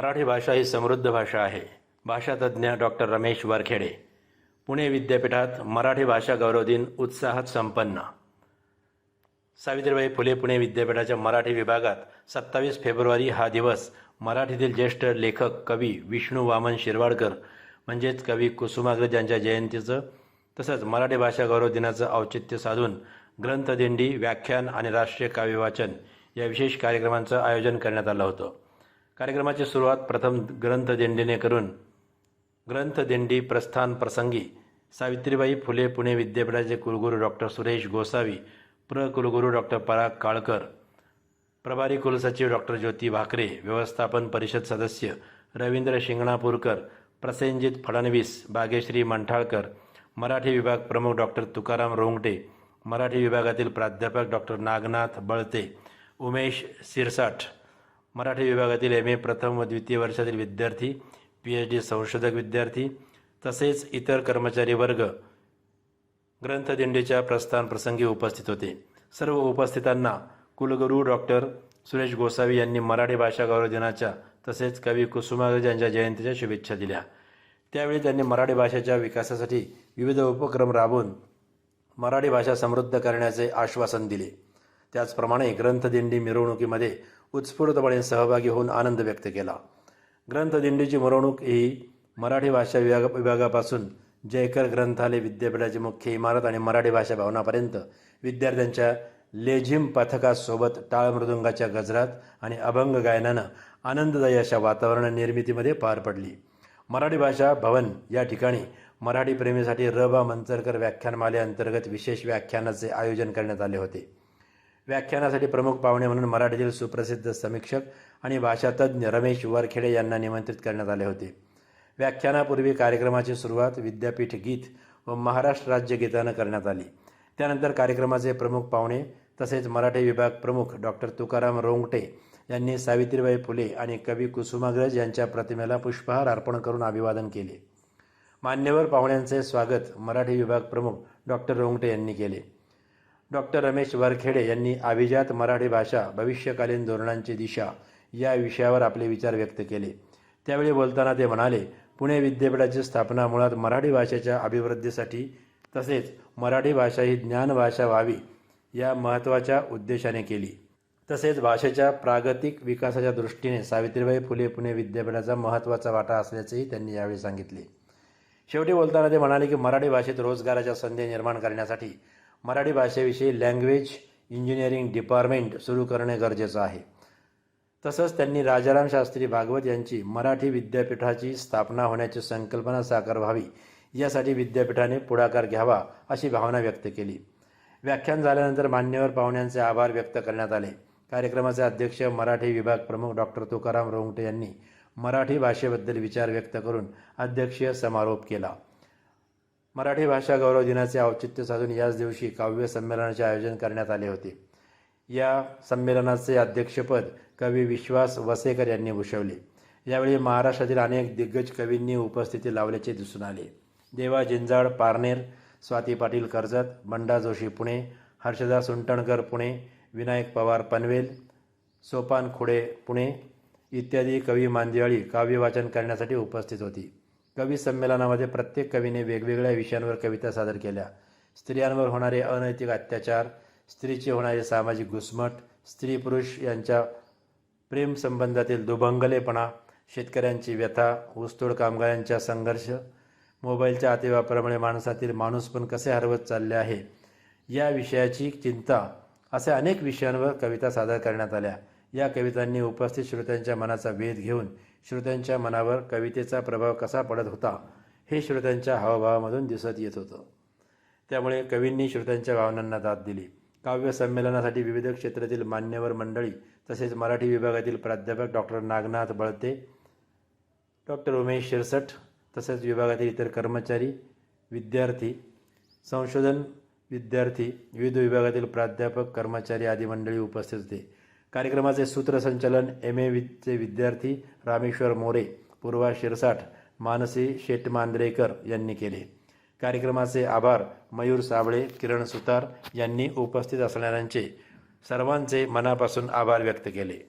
मराठी भाषा ही समृद्ध भाषा आहे. भाषातज्ञ डॉक्टर रमेश वरखेडे. पुणे विद्यापीठात मराठी भाषा गौरव दिन उत्साहात संपन्न. सावित्रीबाई फुले पुणे विद्यापीठाच्या मराठी विभागात सत्तावीस फेब्रुवारी हा दिवस मराठीतील ज्येष्ठ लेखक कवी विष्णू वामन शिरवाडकर म्हणजेच कवी कुसुमाग्रज यांच्या जयंतीचं तसंच मराठी भाषा गौरव दिनाचं औचित्य साधून ग्रंथदिंडी व्याख्यान आणि राष्ट्रीय काव्यवाचन या विशेष कार्यक्रमांचं आयोजन करण्यात आलं होतं. कार्यक्रमाची सुरुवात प्रथम ग्रंथदिंडीने करून ग्रंथदिंडी प्रस्थान प्रसंगी सावित्रीबाई फुले पुणे विद्यापीठाचे कुलगुरू डॉक्टर सुरेश गोसावी प्र कुलगुरू डॉक्टर पराग काळकर प्रभारी कुलसचिव डॉक्टर ज्योती भाकरे व्यवस्थापन परिषद सदस्य रवींद्र शिंगणापूरकर प्रसेनजित फडणवीस बागेश्री मंठाळकर मराठी विभाग प्रमुख डॉक्टर तुकाराम रोंगटे मराठी विभागातील प्राध्यापक डॉक्टर नागनाथ बळते उमेश सिरसाठ मराठी विभागातील एम ए प्रथम व द्वितीय वर्षातील विद्यार्थी पी एच डी संशोधक विद्यार्थी तसेच इतर कर्मचारी वर्ग ग्रंथदिंडीच्या प्रस्थान प्रसंगी उपस्थित होते. सर्व उपस्थितांना कुलगुरू डॉक्टर सुरेश गोसावी यांनी मराठी भाषा गौरव दिनाच्या तसेच कवी कुसुमाग्रज यांच्या जयंतीच्या शुभेच्छा दिल्या. त्यावेळी त्यांनी मराठी भाषेच्या विकासासाठी विविध उपक्रम राबवून मराठी भाषा समृद्ध करण्याचे आश्वासन दिले. त्याचप्रमाणे ग्रंथदिंडी मिरवणुकीमध्ये उत्स्फूर्तपणे सहभागी होऊन आनंद व्यक्त केला. ग्रंथदिंडीची मिरवणूक ही मराठी भाषा विभाग विभागापासून जयकर ग्रंथालय विद्यापीठाची मुख्य इमारत आणि मराठी भाषा भवनापर्यंत विद्यार्थ्यांच्या लेझिम पथकासोबत टाळ मृदुंगाच्या गजरात आणि अभंग गायनानं आनंददायी अशा वातावरण निर्मितीमध्ये पार पडली. मराठी भाषा भवन या ठिकाणी मराठी प्रेमीसाठी र बा मंचरकर व्याख्यानमालेअंतर्गत विशेष व्याख्यानाचे आयोजन करण्यात आले होते. व्याख्यानासाठी प्रमुख पाहुणे म्हणून मराठीतील सुप्रसिद्ध समीक्षक आणि भाषातज्ञ रमेश वरखेडे यांना निमंत्रित करण्यात आले होते. व्याख्यानापूर्वी कार्यक्रमाची सुरुवात विद्यापीठ गीत व महाराष्ट्र राज्य गीतानं करण्यात आली. त्यानंतर कार्यक्रमाचे प्रमुख पाहुणे तसेच मराठी विभाग प्रमुख डॉक्टर तुकाराम रोंगटे यांनी सावित्रीबाई फुले आणि कवी कुसुमाग्रज यांच्या प्रतिमेला पुष्पहार अर्पण करून अभिवादन केले. मान्यवर पाहुण्यांचे स्वागत मराठी विभाग प्रमुख डॉक्टर रोंगटे यांनी केले. डॉक्टर रमेश वरखेडे यांनी अभिजात मराठी भाषा भविष्यकालीन धोरणांची दिशा या विषयावर आपले विचार व्यक्त केले. त्यावेळी बोलताना ते म्हणाले पुणे विद्यापीठाची स्थापना मुळात मराठी भाषेच्या अभिवृद्धीसाठी तसेच मराठी भाषा ही ज्ञानभाषा व्हावी या महत्त्वाच्या उद्देशाने केली. तसेच भाषेच्या प्रागतिक विकासाच्या दृष्टीने सावित्रीबाई फुले पुणे विद्यापीठाचा महत्त्वाचा वाटा असल्याचेही त्यांनी यावेळी सांगितले. शेवटी बोलताना ते म्हणाले की मराठी भाषेत रोजगाराच्या संधी निर्माण करण्यासाठी मराठी भाषेविषयी लँग्वेज इंजिनिअरिंग डिपार्टमेंट सुरू करणे गरजेचं आहे. तसंच त्यांनी राजाराम शास्त्री भागवत यांची मराठी विद्यापीठाची स्थापना होण्याची संकल्पना साकार व्हावी यासाठी विद्यापीठाने पुढाकार घ्यावा अशी भावना व्यक्त केली. व्याख्यान झाल्यानंतर मान्यवर पाहुण्यांचे आभार व्यक्त करण्यात आले. कार्यक्रमाचे अध्यक्ष मराठी विभाग प्रमुख डॉक्टर तुकाराम रोंगटे यांनी मराठी भाषेबद्दल विचार व्यक्त करून अध्यक्षीय समारोप केला. मराठी भाषा गौरव दिनाचे औचित्य साधून याच दिवशी काव्य संमेलनाचे आयोजन करण्यात आले होते. या संमेलनाचे अध्यक्षपद कवी विश्वास वसेकर यांनी भूषवले. यावेळी महाराष्ट्रातील अनेक दिग्गज कवींनी उपस्थिती लावल्याचे दिसून आले. देवा जिंजाळ पारनेर स्वाती पाटील कर्जत बंडा जोशी पुणे हर्षदा सुंटणकर पुणे विनायक पवार पनवेल सोपान खुडे पुणे इत्यादी कवी मांदियाळी काव्यवाचन करण्यासाठी उपस्थित होती. कवी संमेलनामध्ये प्रत्येक कवीने वेगवेगळ्या विषयांवर कविता सादर केल्या. स्त्रियांवर होणारे अनैतिक अत्याचार स्त्रीचे होणारे सामाजिक घुसमट स्त्री पुरुष यांच्या प्रेम संबंधातील दुभंगलेपणा शेतकऱ्यांची व्यथा ऊसतोड कामगारांच्या संघर्ष मोबाईलच्या अतिवापरामुळे माणसातील माणूस पण कसे हरवत चालले आहे या विषयाची चिंता अशा अनेक विषयांवर कविता सादर करण्यात आल्या. या कवितांनी उपस्थित श्रोत्यांच्या मनाचा वेध घेऊन श्रोत्यांच्या मनावर कवितेचा प्रभाव कसा पडत होता हे श्रोत्यांच्या हावभावामधून दिसत येत होतं. त्यामुळे कवींनी श्रोत्यांच्या भावनांना दाद दिली. काव्य संमेलनासाठी विविध क्षेत्रातील मान्यवर मंडळी तसेच मराठी विभागातील प्राध्यापक डॉक्टर नागनाथ बळते डॉक्टर उमेश शिरसट तसेच विभागातील इतर कर्मचारी विद्यार्थी संशोधन विद्यार्थी विविध विभागातील प्राध्यापक कर्मचारी आदी मंडळी उपस्थित होते. कार्यक्रमाचे सूत्रसंचालन एम ए विचे विद्यार्थी रामेश्वर मोरे पूर्वा शिरसाठ मानसी शेटमांद्रेकर यांनी केले. कार्यक्रमाचे आभार मयूर साबळे किरण सुतार यांनी उपस्थित असणाऱ्यांचे सर्वांचे मनापासून आभार व्यक्त केले.